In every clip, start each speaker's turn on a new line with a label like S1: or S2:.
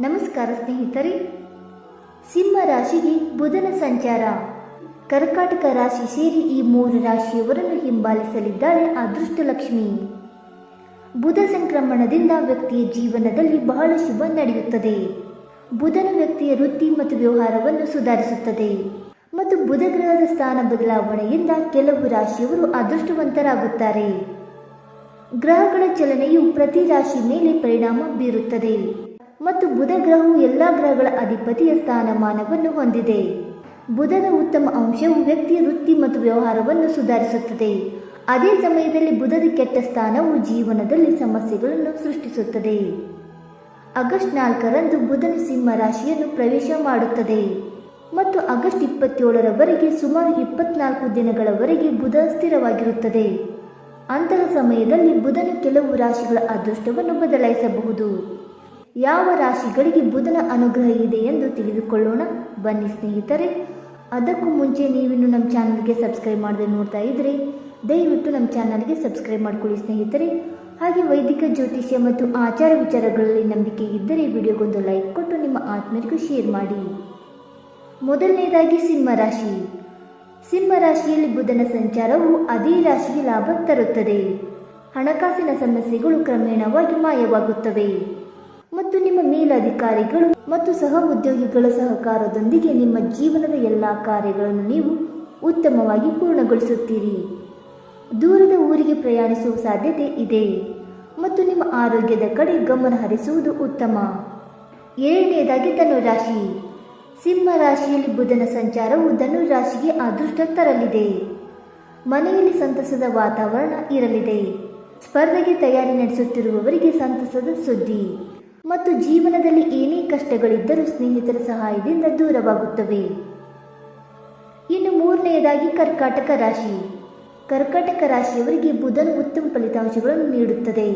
S1: ನಮಸ್ಕಾರ ಸ್ನೇಹಿತರೆ. ಸಿಂಹ ರಾಶಿಗೆ ಬುಧನ ಸಂಚಾರ. ಕರ್ಕಾಟಕ ರಾಶಿ ಸೇರಿ ಈ ಮೂರು ರಾಶಿಯವರನ್ನು ಹಿಂಬಾಲಿಸಲಿದ್ದಾಳೆ ಅದೃಷ್ಟ ಲಕ್ಷ್ಮಿ ಬುಧ ಸಂಕ್ರಮಣದಿಂದ ವ್ಯಕ್ತಿಯ ಜೀವನದಲ್ಲಿ ಬಹಳ ಶುಭ ನಡೆಯುತ್ತದೆ. ಬುಧನ ವ್ಯಕ್ತಿಯ ವೃತ್ತಿ ಮತ್ತು ವ್ಯವಹಾರವನ್ನು ಸುಧಾರಿಸುತ್ತದೆ. ಮತ್ತು ಬುಧ ಗ್ರಹದ ಸ್ಥಾನ ಬದಲಾವಣೆಯಿಂದ ಕೆಲವು ರಾಶಿಯವರು ಅದೃಷ್ಟವಂತರಾಗುತ್ತಾರೆ. ಗ್ರಹಗಳ ಚಲನೆಯು ಪ್ರತಿ ರಾಶಿ ಮೇಲೆ ಪರಿಣಾಮ ಬೀರುತ್ತದೆ. ಮತ್ತು ಬುಧ ಗ್ರಹವು ಎಲ್ಲ ಗ್ರಹಗಳ ಅಧಿಪತಿಯ ಸ್ಥಾನಮಾನವನ್ನು ಹೊಂದಿದೆ. ಬುಧನ ಉತ್ತಮ ಅಂಶವು ವ್ಯಕ್ತಿಯ ವೃತ್ತಿ ಮತ್ತು ವ್ಯವಹಾರವನ್ನು ಸುಧಾರಿಸುತ್ತದೆ. ಅದೇ ಸಮಯದಲ್ಲಿ ಬುಧದ ಕೆಟ್ಟ ಸ್ಥಾನವು ಜೀವನದಲ್ಲಿ ಸಮಸ್ಯೆಗಳನ್ನು ಸೃಷ್ಟಿಸುತ್ತದೆ. ಆಗಸ್ಟ್ ನಾಲ್ಕರಂದು ಬುಧನ ಸಿಂಹ ರಾಶಿಯನ್ನು ಪ್ರವೇಶ ಮಾಡುತ್ತದೆ. ಮತ್ತು ಆಗಸ್ಟ್ ಇಪ್ಪತ್ತೇಳರವರೆಗೆ ಸುಮಾರು ಇಪ್ಪತ್ನಾಲ್ಕು ದಿನಗಳವರೆಗೆ ಬುಧ ಸ್ಥಿರವಾಗಿರುತ್ತದೆ. ಅಂತಹ ಸಮಯದಲ್ಲಿ ಬುಧನ ಕೆಲವು ರಾಶಿಗಳ ಅದೃಷ್ಟವನ್ನು ಬದಲಾಯಿಸಬಹುದು. ಯಾವ ರಾಶಿಗಳಿಗೆ ಬುಧನ ಅನುಗ್ರಹ ಇದೆ ಎಂದು ತಿಳಿದುಕೊಳ್ಳೋಣ? ಬನ್ನಿ ಸ್ನೇಹಿತರೆ, ಅದಕ್ಕೂ ಮುಂಚೆ ನೀವಿನ್ನು ನಮ್ಮ ಚಾನಲ್ಗೆ ಸಬ್ಸ್ಕ್ರೈಬ್ ಮಾಡದೆ ನೋಡ್ತಾ ಇದ್ರೆ ದಯವಿಟ್ಟು ನಮ್ಮ ಚಾನಲ್ಗೆ ಸಬ್ಸ್ಕ್ರೈಬ್ ಮಾಡ್ಕೊಳ್ಳಿ ಸ್ನೇಹಿತರೆ. ಹಾಗೆ ವೈದಿಕ, ಜ್ಯೋತಿಷ್ಯ ಮತ್ತು ಆಚಾರ ವಿಚಾರಗಳಲ್ಲಿ ನಂಬಿಕೆ ಇದ್ದರೆ ವಿಡಿಯೋಗೊಂದು ಲೈಕ್ ಕೊಟ್ಟು ನಿಮ್ಮ ಆತ್ಮೀಯರಿಗೂ ಶೇರ್ ಮಾಡಿ. ಮೊದಲನೇದಾಗಿ ಸಿಂಹ ರಾಶಿ. ಸಿಂಹ ರಾಶಿಯಲ್ಲಿ ಬುಧನ ಸಂಚಾರವು ಅದೇ ರಾಶಿಗೆ ಲಾಭ ತರುತ್ತದೆ. ಹಣಕಾಸಿನ ಸಮಸ್ಯೆಗಳು ಕ್ರಮೇಣವಾಗಿ ಮಾಯವಾಗುತ್ತವೆ. ಮತ್ತು ನಿಮ್ಮ ಮೇಲಧಿಕಾರಿಗಳು ಮತ್ತು ಸಹ ಉದ್ಯೋಗಿಗಳ ಸಹಕಾರದೊಂದಿಗೆ ನಿಮ್ಮ ಜೀವನದ ಎಲ್ಲ ಕಾರ್ಯಗಳನ್ನು ನೀವು ಉತ್ತಮವಾಗಿ ಪೂರ್ಣಗೊಳಿಸುತ್ತೀರಿ. ದೂರದ ಊರಿಗೆ ಪ್ರಯಾಣಿಸುವ ಸಾಧ್ಯತೆ ಇದೆ ಮತ್ತು ನಿಮ್ಮ ಆರೋಗ್ಯದ ಕಡೆ ಗಮನ ಹರಿಸುವುದು ಉತ್ತಮ. ಏಳನೆಯದಾಗಿ ಧನುರಾಶಿ. ಸಿಂಹ ರಾಶಿಯಲ್ಲಿ ಬುಧನ ಸಂಚಾರವು ಧನುರಾಶಿಗೆ ಅದೃಷ್ಟ ತರಲಿದೆ. ಮನೆಯಲ್ಲಿ ಸಂತಸದ ವಾತಾವರಣ ಇರಲಿದೆ. ಸ್ಪರ್ಧೆಗೆ ತಯಾರಿ ನಡೆಸುತ್ತಿರುವವರಿಗೆ ಸಂತಸದ ಸುದ್ದಿ. ಮತ್ತು ಜೀವನದಲ್ಲಿ ಏನೇ ಕಷ್ಟಗಳಿದ್ದರೂ ಸ್ನೇಹಿತರ ಸಹಾಯದಿಂದ ದೂರವಾಗುತ್ತವೆ. ಇನ್ನು ಮೂರನೆಯದಾಗಿ ಕರ್ಕಾಟಕ ರಾಶಿ. ಕರ್ಕಾಟಕ ರಾಶಿಯವರಿಗೆ ಬುಧನ ಉತ್ತಮ ಫಲಿತಾಂಶಗಳನ್ನು ನೀಡುತ್ತದೆ.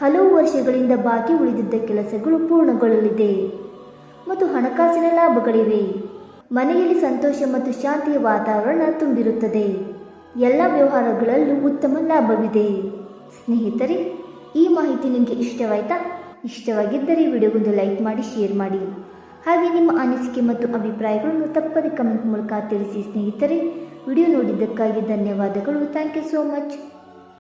S1: ಹಲವು ವರ್ಷಗಳಿಂದ ಬಾಕಿ ಉಳಿದಿದ್ದ ಕೆಲಸಗಳು ಪೂರ್ಣಗೊಳ್ಳಲಿದೆ. ಮತ್ತು ಹಣಕಾಸಿನ ಲಾಭಗಳಿವೆ. ಮನೆಯಲ್ಲಿ ಸಂತೋಷ ಮತ್ತು ಶಾಂತಿಯ ವಾತಾವರಣ ತುಂಬಿರುತ್ತದೆ. ಎಲ್ಲ ವ್ಯವಹಾರಗಳಲ್ಲೂ ಉತ್ತಮ ಲಾಭವಿದೆ. ಸ್ನೇಹಿತರೆ, ಈ ಮಾಹಿತಿ ನಿಮಗೆ ಇಷ್ಟವಾಯ್ತಾ? ಇಷ್ಟವಾಗಿದ್ದರೆ ವಿಡಿಯೋಗೊಂದು ಲೈಕ್ ಮಾಡಿ, ಶೇರ್ ಮಾಡಿ. ಹಾಗೆ ನಿಮ್ಮ ಅನಿಸಿಕೆ ಮತ್ತು ಅಭಿಪ್ರಾಯಗಳನ್ನು ತಪ್ಪದೆ ಕಮೆಂಟ್ ಮೂಲಕ ತಿಳಿಸಿ ಸ್ನೇಹಿತರೆ. ವಿಡಿಯೋ ನೋಡಿದ್ದಕ್ಕಾಗಿ ಧನ್ಯವಾದಗಳು. Thank you so much